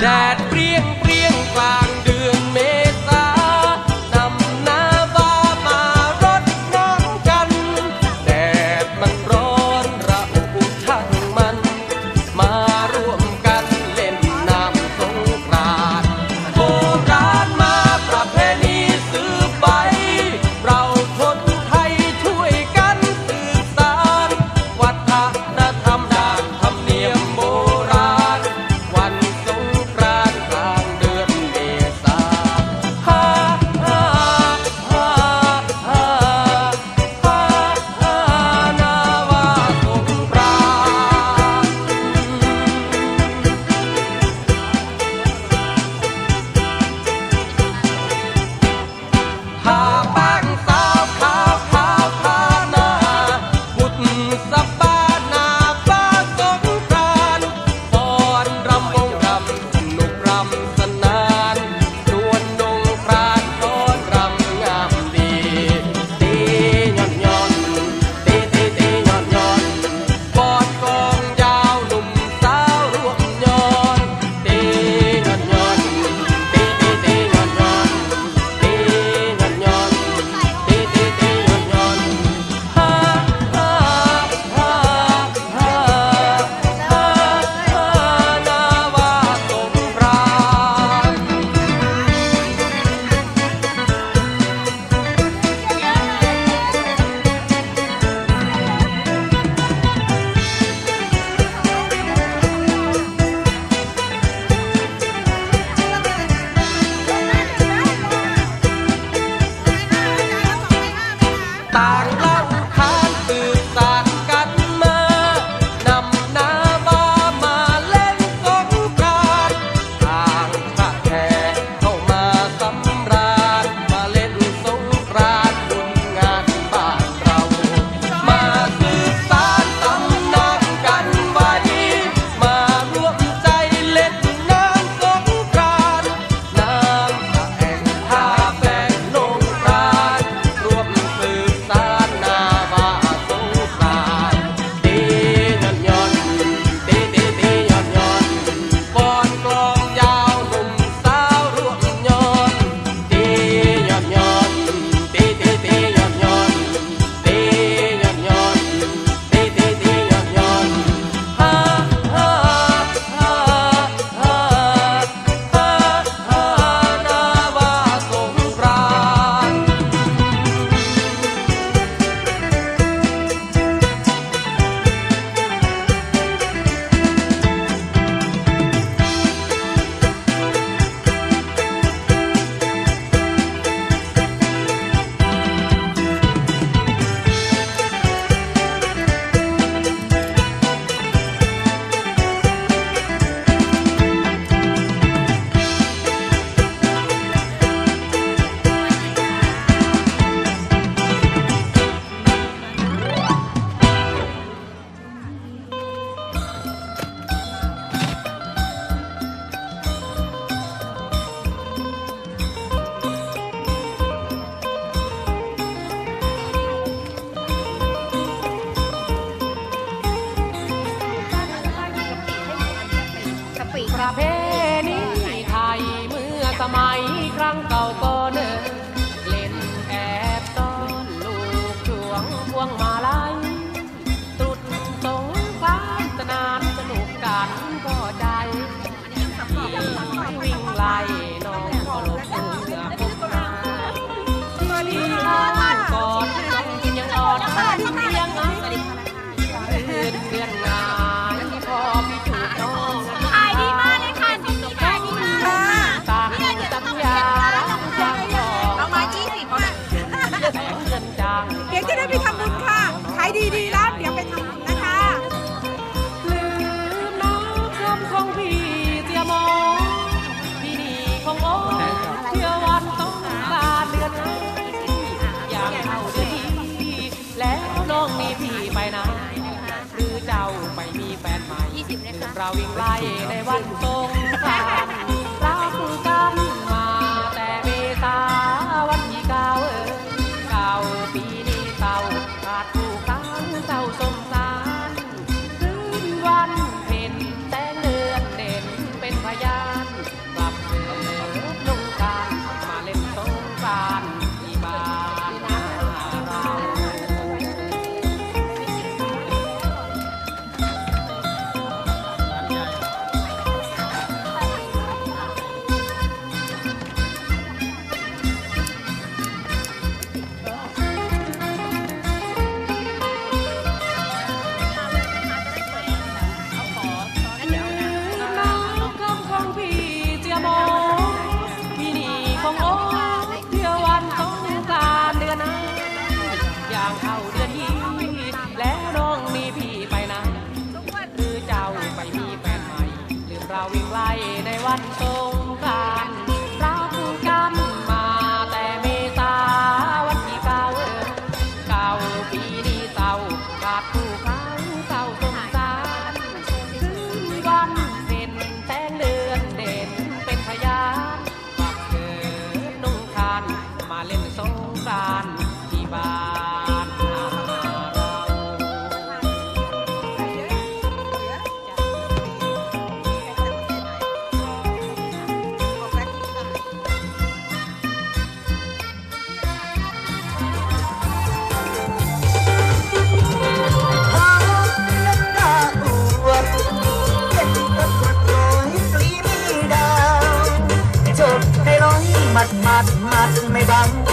แดดเปรี้ยงเปรี้ยงกลาง วิ่งไล่ในวันตรง bang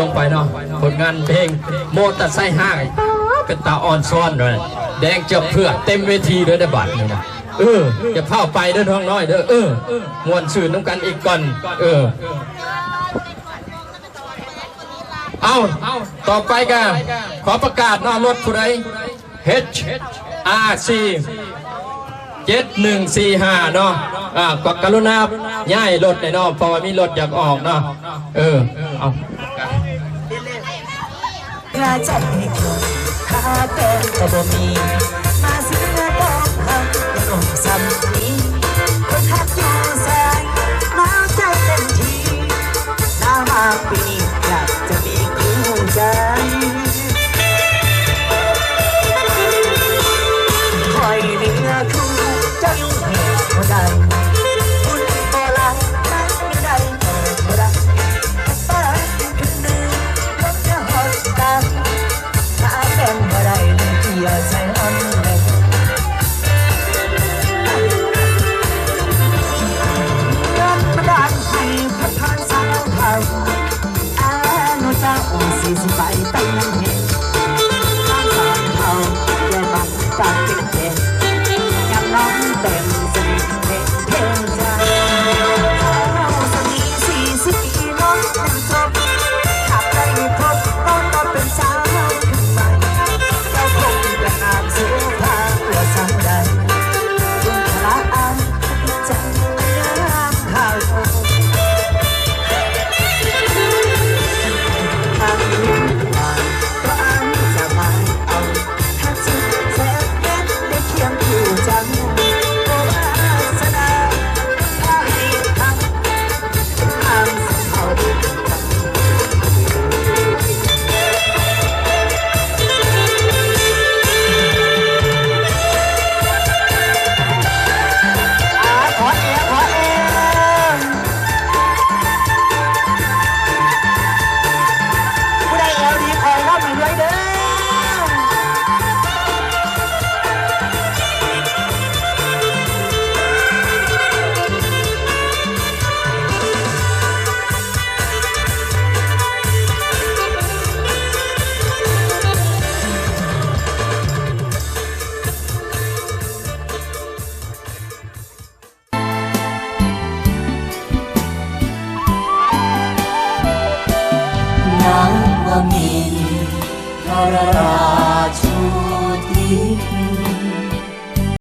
ลงไปเนาะผลงานเพลงโมตัดไส้ห้างเป็นตาอ่อนซ้อนเลยแดงเจ็บเพื่อเต็มเวทีเลยได้บัตรนี่นะเออจะเข้าไปเด้อน้องน้อยเด้อเออมวนสื่อน้ำกันอีกก่อน เออ เอาต่อไปกันขอประกาศน้ารถผู้ใด HRC714H เนาะอ่ากกรุณาย่ายรถในนอเพราะว่ามีรถอยากออกเนาะเออเอา งานใจคนหาเต้นก็บ่มี มาซื้อต้องทำขนมซ้ำนี้ music